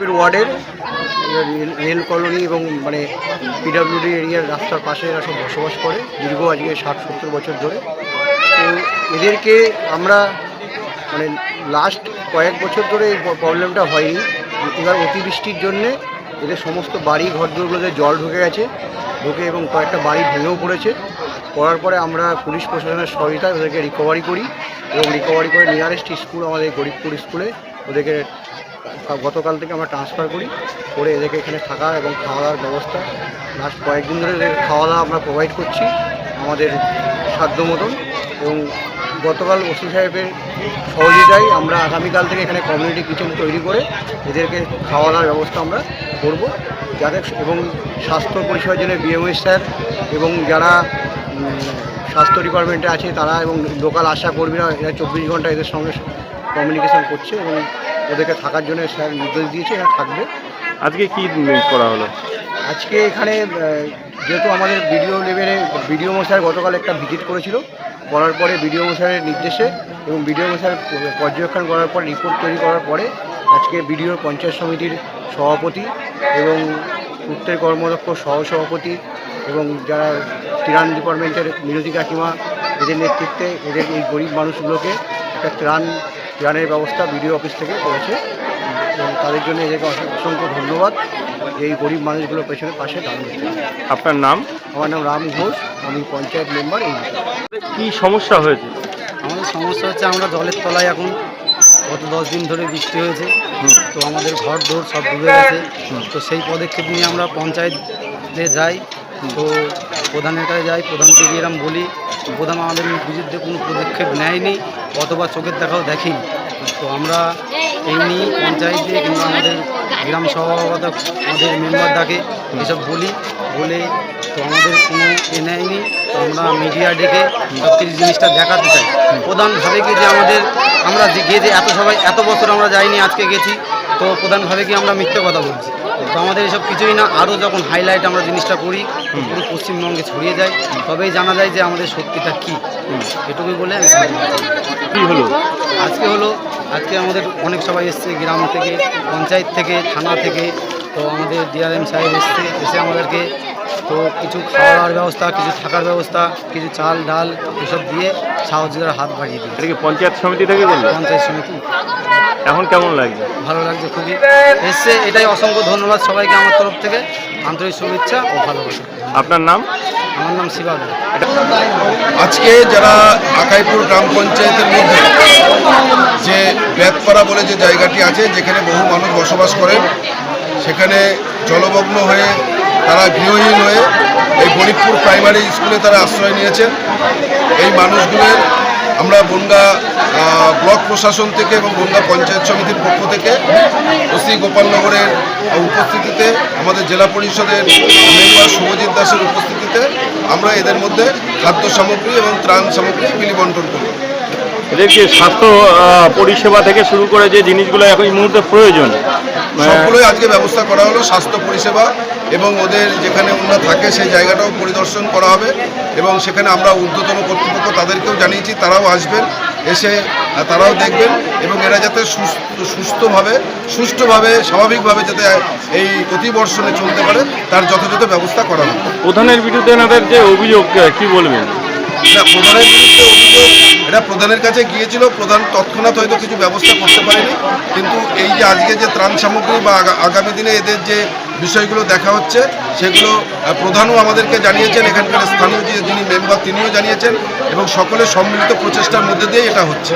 ওয়ার্ডের rail colony এবং মানে পিডাব্লিউডি এরিয়ার রাস্তার পাশে এরা সব বসবাস করে, দীর্ঘ আজকে ষাট সত্তর বছর ধরে। তো এদেরকে আমরা মানে লাস্ট কয়েক বছর ধরে এই প্রবলেমটা হয়নি। এবার অতিবৃষ্টির জন্যে এদের সমস্ত বাড়ি, ঘরদোরগুলোতে জল ঢুকে গেছে, ঢুকে এবং কয়েকটা বাড়ি ভেঙেও পড়েছে। পড়ার পরে আমরা পুলিশ প্রশাসনের সহায়তায় ওদেরকে রিকভারি করি এবং রিকভারি করে নিয়ারেস্ট স্কুল আমাদের গরিবপুর স্কুলে ওদেরকে গতকাল থেকে আমরা ট্রান্সফার করি, করে এদেরকে এখানে থাকা এবং খাওয়া দাওয়ার ব্যবস্থা। লাস্ট কয়েকদিন ধরে এদের খাওয়া দাওয়া আমরা প্রোভাইড করছি আমাদের সাধ্য মতন এবং গতকাল ওসি সাহেবের সহযোগিতায় আমরা আগামীকাল থেকে এখানে কমিউনিটি কিচেন তৈরি করে এদেরকে খাওয়া দাওয়ার ব্যবস্থা আমরা করব। যাদের এবং স্বাস্থ্য পরিষেবার জন্য বিএমএস স্যার এবং যারা স্বাস্থ্য ডিপার্টমেন্টে আছে তারা এবং লোকাল আশা কর্মীরা এরা চব্বিশ ঘণ্টা এদের সঙ্গে কমিউনিকেশন করছে এবং ওদেরকে থাকার জন্য স্যার নির্দেশ দিয়েছে এরা থাকবে। আজকে কি করা হলো? আজকে এখানে যেহেতু আমাদের বিডিও লেভেলে বিডিও মশাই গতকাল একটা ভিজিট করেছিল করার পরে বিডিও মশাইয়ের নির্দেশে এবং বিডিও মশাই পর্যবেক্ষণ করার পর রিপোর্ট তৈরি করার পরে আজকে বিডিও পঞ্চায়েত সমিতির সভাপতি এবং উত্তর কর্মদক্ষ সহসভাপতি এবং যারা ত্রাণ ডিপার্টমেন্টের মিনতি কাকিমা এদের নেতৃত্বে এদের এই গরিব মানুষগুলোকে একটা ত্রাণ ত্রাণের ব্যবস্থা বিডিও অফিস থেকে করেছে। এবং তাদের জন্য এদেরকে অসংখ্য অসংখ্য ধন্যবাদ। এই গরিব মানুষগুলোর পেছনে পাশে দাঁড়িয়েছে আপনার নাম? আমার নাম রাম ঘোষ। আমি পঞ্চায়েত মেম্বার এই কি সমস্যা হয়েছে? আমাদের সমস্যা হচ্ছে আমরা জলের তলায় এখন গত দশ দিন ধরে বৃষ্টি হয়েছে। তো আমাদের ঘর দৌড় সব ডুবে গেছে। তো সেই পদক্ষেপ নিয়ে আমরা পঞ্চায়েতে যাই। তো প্রধানের কাছে যাই। প্রধানকে গিয়ে এরম বলি প্রধান আমাদের বিরুদ্ধে কোনো পদক্ষেপ নেয়নি, অথবা চোখের দেখাও দেখেনি। তো আমরা এই নিয়ে পঞ্চায়েতে কিংবা আমাদের গ্রাম সভাপতি আমাদের মেম্বার ডাকে এসব বলি, বলে তো আমাদের কোনো এ নেয়নি। তো আমরা মিডিয়া ডেকে সব কিছু জিনিসটা দেখাতে চাই। প্রধানভাবে কি যে আমাদের, আমরা যে গিয়ে যে এত সবাই, এত বছর আমরা যাইনি, আজকে গেছি, তো প্রধানভাবে কি আমরা মিথ্যে কথা বলছি? তো আমাদের এসব কিছুই না। আরও যখন হাইলাইট আমরা জিনিসটা করি পুরো পশ্চিমবঙ্গে ছড়িয়ে যায়। তবেই জানা যায় যে আমাদের সত্যিটা কী। এটুকুই বলে আমি জানাই। হলো? আজকে হলো আজকে আমাদের অনেক সবাই এসছে গ্রাম থেকে পঞ্চায়েত থেকে থানা থেকে। তো আমাদের ডিআরএম সাহেব এসছে এসে আমাদেরকে তো কিছু খাওয়ার ব্যবস্থা কিছু থাকার ব্যবস্থা কিছু চাল ডাল এসব দিয়ে সাহায্যের হাত বাড়িয়ে কি পঞ্চায়েত সমিতি থেকে পঞ্চায়েত সমিতি। এখন কেমন লাগছে? ভালো লাগছে খুবই। এসছে এটাই অসংখ্য ধন্যবাদ সবাইকে আমার তরফ থেকে। আন্তরিক শুভেচ্ছা ও ভালোবাসা। আপনার নাম? আমার নাম শিবাবু আজকে যারা আকাইপুর গ্রাম পঞ্চায়েতের মধ্যে যে বেতপাড়া বলে যে জায়গাটি আছে যেখানে বহু মানুষ বসবাস করেন সেখানে জলমগ্ন হয়ে তারা গৃহহীন হয়ে এই গরিবপুর প্রাইমারি স্কুলে তারা আশ্রয় নিয়েছেন এই মানুষগুলোর আমরা বনগা ব্লক প্রশাসন থেকে এবং বনগা পঞ্চায়েত সমিতির পক্ষ থেকে ওসি গোপালনগরের উপস্থিতিতে, আমাদের জেলা পরিষদের মেম্বার শুভজিৎ দাসের উপস্থিতিতে আমরা এদের মধ্যে খাদ্য সামগ্রী এবং ত্রাণ সামগ্রী বিলি বন্টন করি এদের কি স্বাস্থ্য পরিষেবা থেকে শুরু করে যে জিনিসগুলো এখন এই মুহূর্তে প্রয়োজন সবগুলোই আজকে ব্যবস্থা করা হলো স্বাস্থ্য পরিষেবা এবং ওদের যেখানে ওনারা থাকে সেই জায়গাটাও পরিদর্শন করা হবে এবং সেখানে আমরা ঊর্ধ্বতন কর্তৃপক্ষ তাদেরকেও জানিয়েছি তারাও আসবেন এসে তারাও দেখবেন এবং এরা যাতে সুস্থ সুস্থভাবে সুষ্ঠুভাবে স্বাভাবিকভাবে যাতে এই প্রতিবর্ষণে চলতে পারে তার যথাযথ ব্যবস্থা করা হবে। প্রধানের বিরুদ্ধে এনাদের যে অভিযোগ কি বলবেন? না প্রধানের বিরুদ্ধে অভিযোগ, এটা প্রধানের কাছে গিয়েছিল, প্রধান তৎক্ষণাৎ হয়তো কিছু ব্যবস্থা করতে পারেনি। কিন্তু এই যে আজকে যে ত্রাণ সামগ্রী বা আগামী দিনে এদের যে বিষয়গুলো দেখা হচ্ছে, সেগুলো প্রধানও আমাদেরকে জানিয়েছেন, এখানকার স্থানীয় যে যিনি মেম্বার তিনিও জানিয়েছেন এবং সকলের সম্মিলিত প্রচেষ্টার মধ্যে দিয়ে এটা হচ্ছে।